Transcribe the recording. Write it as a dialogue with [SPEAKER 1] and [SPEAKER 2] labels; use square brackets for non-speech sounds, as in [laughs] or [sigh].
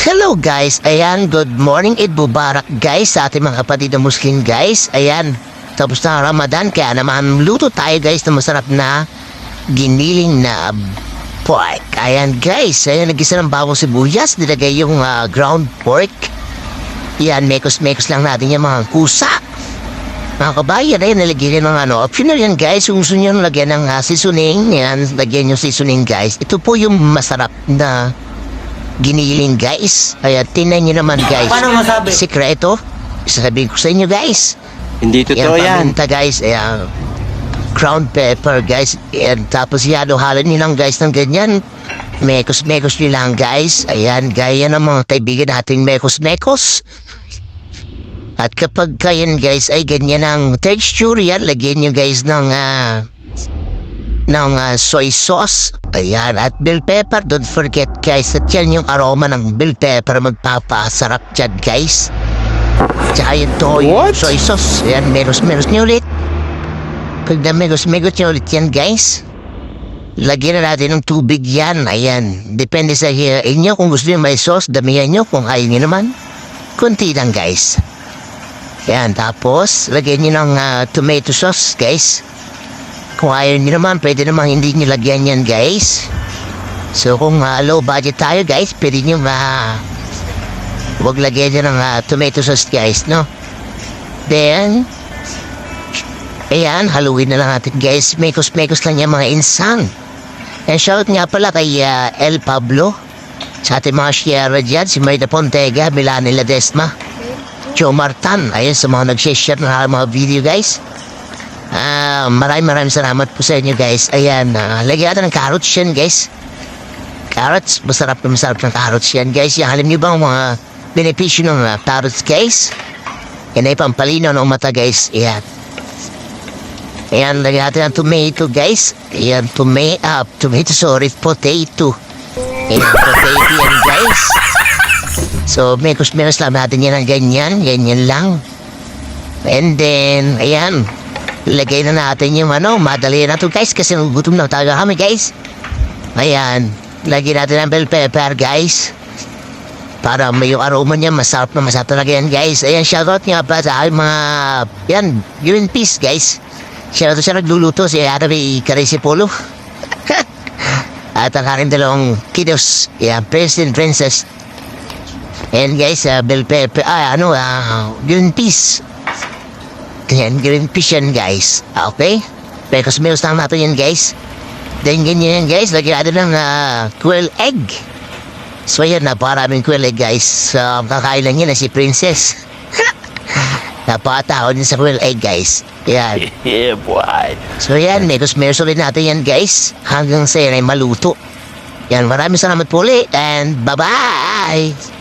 [SPEAKER 1] Hello guys, ayan, good morning, Eid Mubarak guys sa ating mga kapatid na Muslim guys. Ayan, tapos na Ramadan kaya naman luto tayo guys ng masarap na giniling na pork. Ayan guys, ayan, nagisa ng bawang sibuyas, nilagay yung ah, ground pork. Yan, mekos-mekos lang natin yung mga kusa. Mga kabayan, ayun, nalagyan ng ano, optional yan guys, kung gusto nyo lagyan ng ah, seasoning, yan, lagyan yung seasoning guys. Ito po yung masarap na giniling guys. Kaya tinan nyo naman guys.
[SPEAKER 2] Paano masabi?
[SPEAKER 1] Sikreto, sasabihin ko sa inyo guys.
[SPEAKER 2] Hindi totoo yan.
[SPEAKER 1] paminta guys, ayan, ground pepper guys. Ayan, tapos yan, halo nyo lang guys ng ganyan. Mekos-mekos nyo lang guys. Ayan, gaya ng mga kaibigan nating mekos-mekos. At kapag kayan guys ay ganyan ang texture yan, lagyan nyo guys ng ah, ng ah, soy sauce. Ayan, at bell pepper. Don't forget guys, at yan yung aroma ng bell pepper magpapasarap dyan guys. Tsaka yung toyo,
[SPEAKER 2] What?
[SPEAKER 1] soy sauce. Ayan, meros-meros nyo ulit. Pag na meros-meros nyo ulit yan guys, lagyan na natin ng tubig yan. Ayan, depende sa uh, inyo kung gusto nyo may sauce, damihan nyo. Kung ayaw nyo naman, kunti lang guys. Ayan, tapos, lagyan nyo ng ah, tomato sauce guys. Kung ayaw nyo naman, pwede naman hindi nyo lagyan yan, guys. So, kung ah, low budget tayo, guys, pwede nyo ma... Huwag lagyan nyo ng ah, tomato sauce, guys, no? Then, ayan, haluin na lang natin, guys. Mekos-mekos lang yan, mga insang. And shout nga pala kay ah, El Pablo. Sa ating mga share dyan, si Mayda Pontega, Milani Ledesma. Joe Martan, ayun sa mga nag-share ng mga video, guys. Ah, maraming maraming salamat po sa inyo guys. Ayan, uh, lagyan natin ng carrots yan guys. Carrots, masarap na masarap ng carrots yan guys. Yan, alam niyo ba mga benepisyo ng ah, carrots guys? Yan ay pampalino ng mata guys. Ayan. Ayan, lagyan natin ng tomato guys. Ayan, tomato, ah, tomato, sorry, potato. Ayan, potato yan guys. So, mekos-mekos lang natin yan ng ganyan, ganyan lang. And then, ayan, Lagay na natin yung ano, madali na to guys kasi gutom na talaga kami guys. Ayan, lagyan natin ang bell pepper guys. Para may aroma niya, masarap na masarap talaga yan guys. Ayan, shoutout nga pa sa mga, yan, green peas guys. Shoutout siya nagluluto, si Arabi Carisipolo. [laughs] At ang aking dalawang kiddos, yan, Prince Princess. And guys, uh, bell pepper, ah, ano, ah, green peas. Yan, green fish yan, guys. Ah, Okay? Pekos meals lang natin yan, guys. Then, ganyan yan, guys. Lagyan natin ng uh, quail egg. So, yan, naparaming quail egg, guys. So, kakain lang yan na si Princess. [laughs] Napakatao din sa quail egg, guys. Yan. [laughs]
[SPEAKER 2] Yeah, boy.
[SPEAKER 1] So, yan, mekos meals ulit natin yan, guys. Hanggang sa yan ay maluto. Yan, maraming salamat po ulit. And, bye-bye!